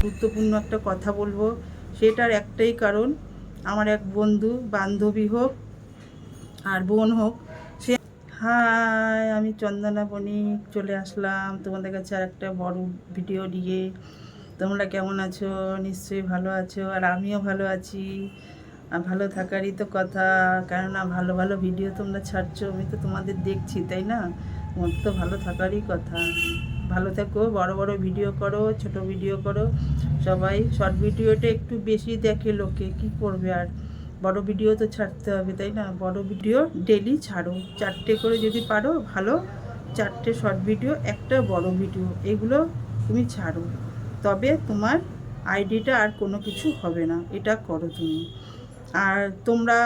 গুরুত্বপূর্ণ একটা কথা বলব। সেটার একটাই কারণ, আমার এক বন্ধু, বান্ধবী হোক আর বোন হোক, সে হাই, আমি চন্দনা বণিক, চলে আসলাম। তোমাদের কাছে আর একটা বড় ভিডিও নিয়ে। তোমরা কেমন আছো? নিশ্চয়ই ভালো আছো। আর আমিও ভালো আছি। ভালো থাকারই তো কথা। কেননা ভালো ভালো ভিডিও তোমরা ছাড়ছো, আমি তো তোমাদের দেখছি, তাই না? তোমার তো ভালো থাকারই কথা। ভালো থেকো, বড় বড় ভিডিও করো, ছোট ভিডিও করো। সবাই শর্ট ভিডিওটা একটু বেশি দেখে লোকে, কি করবে আর? বড় ভিডিও তো ছাড়তে হবে, তাই না? বড় ভিডিও ডেলি ছাড়ো। চারটে করে যদি পারো, ভালো। চারটে শর্ট ভিডিও একটা বড় ভিডিও এগুলো তুমি ছাড়ো। তবে তোমার আইডিটা আর কোনো কিছু হবে না, এটা করো তুমি। আর তোমরা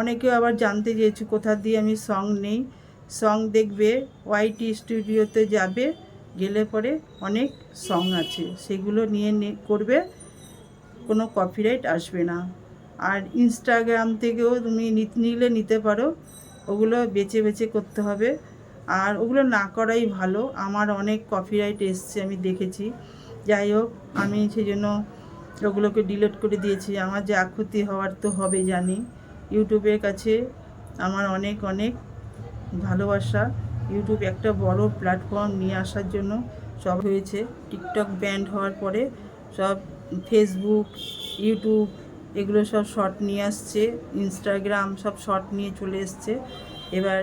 অনেকে আবার জানতে চেয়েছো, কোথা দিয়ে আমি সং নেই। সং দেখবে ওয়াইটি স্টুডিওতে যাবে। গেলে পরে অনেক সং আছে। সেগুলো নিয়ে করবে, কোনো কপিরাইট আসবে না। আর ইনস্টাগ্রাম থেকেও তুমি নিলে নিতে পারো। ওগুলো বেছে বেছে করতে হবে। আর ওগুলো না করাই ভালো। আমার অনেক কপিরাইট এসছে, আমি দেখেছি। যাই হোক, আমি সেই জন্য ওগুলোকে ডিলিট করে দিয়েছি। আমার যা ক্ষতি হওয়ার তো হবে, জানি। ইউটিউবের কাছে আমার অনেক অনেক ভালোবাসা। ইউটিউব একটা বড় প্ল্যাটফর্ম নিয়ে আসার জন্য সব হয়েছে। টিকটক ব্যান্ড হওয়ার পরে সব ফেসবুক ইউটিউব এগুলো সব শর্ট নিয়ে আসছে। ইনস্টাগ্রাম সব শর্ট নিয়ে চলে এসছে। এবার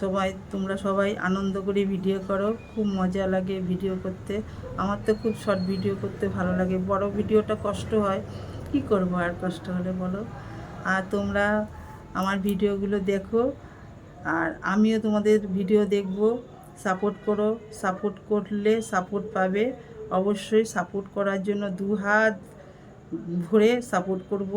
সবাই, তোমরা সবাই আনন্দ করে ভিডিও করো। খুব মজা লাগে ভিডিও করতে। আমার তো খুব শর্ট ভিডিও করতে ভালো লাগে। বড় ভিডিওটা কষ্ট হয়। কি করব আর কষ্ট হলে বলো? আর তোমরা আমার ভিডিওগুলো দেখো। আর আমিও তোমাদের ভিডিও দেখব। সাপোর্ট করো সাপোর্ট করলে সাপোর্ট পাবে। অবশ্যই সাপোর্ট করার জন্য দু হাত ভরে সাপোর্ট করব।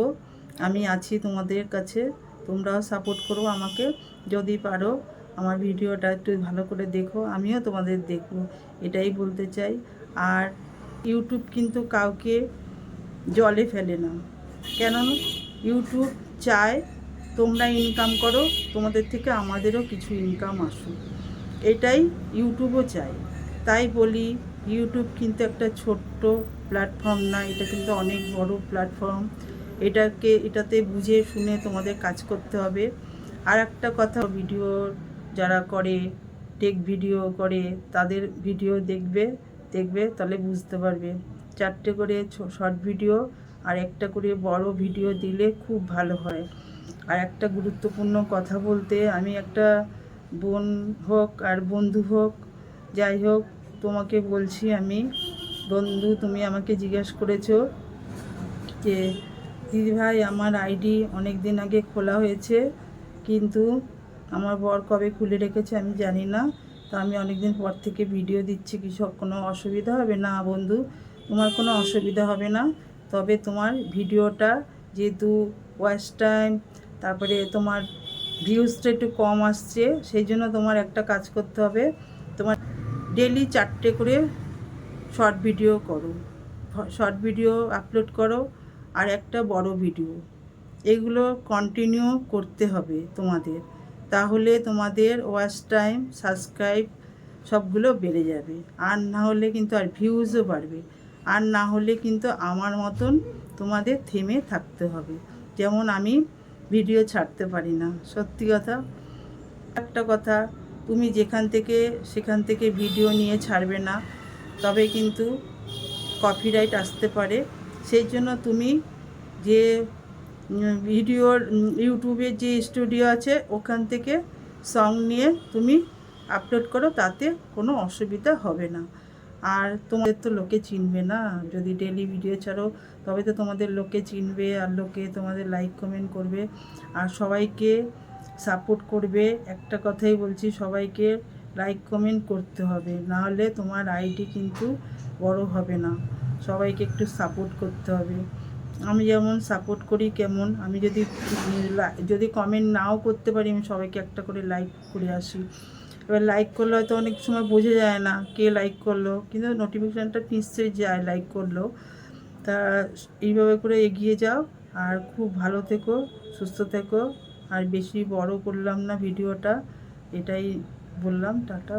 আমি আছি তোমাদের কাছে, তোমরাও সাপোর্ট করো আমাকে। যদি পারো আমার ভিডিওটা একটু ভালো করে দেখো, আমিও তোমাদের দেখব। এটাই বলতে চাই। আর ইউটিউব কিন্তু কাউকে জলে ফেলে না। কেন ইউটিউব চায় তোমরা ইনকাম করো, তোমাদের থেকে আমাদেরও কিছু ইনকাম আসুক। এটাই ইউটিউবও চায়। তাই বলি, ইউটিউব কিন্তু একটা ছোট্ট প্ল্যাটফর্ম না, এটা কিন্তু অনেক বড় প্ল্যাটফর্ম এটাকে, এটাতে বুঝে শুনে তোমাদের কাজ করতে হবে। আর একটা কথা ভিডিও যারা করে টেক ভিডিও করে, তাদের ভিডিও দেখবে দেখবে, তাহলে বুঝতে পারবে। চারটে করে শর্ট ভিডিও আর একটা করে বড় ভিডিও দিলে খুব ভালো হয়। আর একটা গুরুত্বপূর্ণ কথা বলতে আমি একটা বোন হোক আর বন্ধু হোক, যাই হোক, তোমাকে বলছি আমি, বন্ধু তুমি আমাকে জিজ্ঞেস করেছ যে দিদিভাই আমার আইডি অনেক দিন আগে খোলা হয়েছে, কিন্তু আমার বর কবে খুলে রেখেছে আমি জানি না। তো আমি অনেক দিন পর থেকে ভিডিও দিচ্ছি, কি সব কোনো অসুবিধা হবে? না বন্ধু, তোমার কোনো অসুবিধা হবে না, তবে তোমার ভিডিওটা যেহেতু ওয়াচ টাইম তারপরে তোমার ভিউজটা একটু কম আসছে, সেই জন্য তোমার একটা কাজ করতে হবে। তোমার ডেলি চারটে করে শর্ট ভিডিও করো। শর্ট ভিডিও আপলোড করো আর একটা বড় ভিডিও এগুলো কন্টিনিউ করতে হবে তোমাদের। তাহলে তোমাদের ওয়াচ টাইম সাবস্ক্রাইব সবগুলো বেড়ে যাবে। আর না হলে কিন্তু আর ভিউজও বাড়বে। আর না হলে কিন্তু আমার মতন তোমাদের থেমে থাকতে হবে। যেমন আমি ভিডিও ছাড়তে পারি না। সত্যি কথা? একটা কথা, তুমি যেখান থেকে, সেখান থেকে ভিডিও নিয়ে ছাড়বে না। তবে কিন্তু কপিরাইট আসতে পারে। সেই জন্য তুমি যে ভিডিওর ইউটিউবের যে স্টুডিও আছে, ওখান থেকে সং নিয়ে তুমি আপলোড করো, তাতে কোনো অসুবিধা হবে না। আর তোমাদের তো লোকে চিনবে না। যদি ডেলি ভিডিও ছাড়ো, তবে তো তোমাদের লোকে চিনবে আর লোকে তোমাদের লাইক কমেন্ট করবে। আর সবাইকে সাপোর্ট করবে। একটা কথাই বলছি, সবাইকে লাইক কমেন্ট করতে হবে। নাহলে তোমার আইডি কিন্তু বড় হবে না। সবাইকে একটু সাপোর্ট করতে হবে। আমি যেমন সাপোর্ট করি কেমন, আমি যদি যদি কমেন্ট নাও করতে পারি, আমি সবাইকে একটা করে লাইক করে আসি। এবার লাইক করলে হয়তো অনেক সময় বোঝা যায় না কে লাইক করল, কিন্তু নোটিফিকেশানটা নিশ্চয়ই যায় লাইক করল। তা এইভাবে করে এগিয়ে যাও আর খুব ভালো থেকো, সুস্থ থেকো। আর বেশি বড় করলাম না ভিডিওটা, এটাই বললাম, টাটা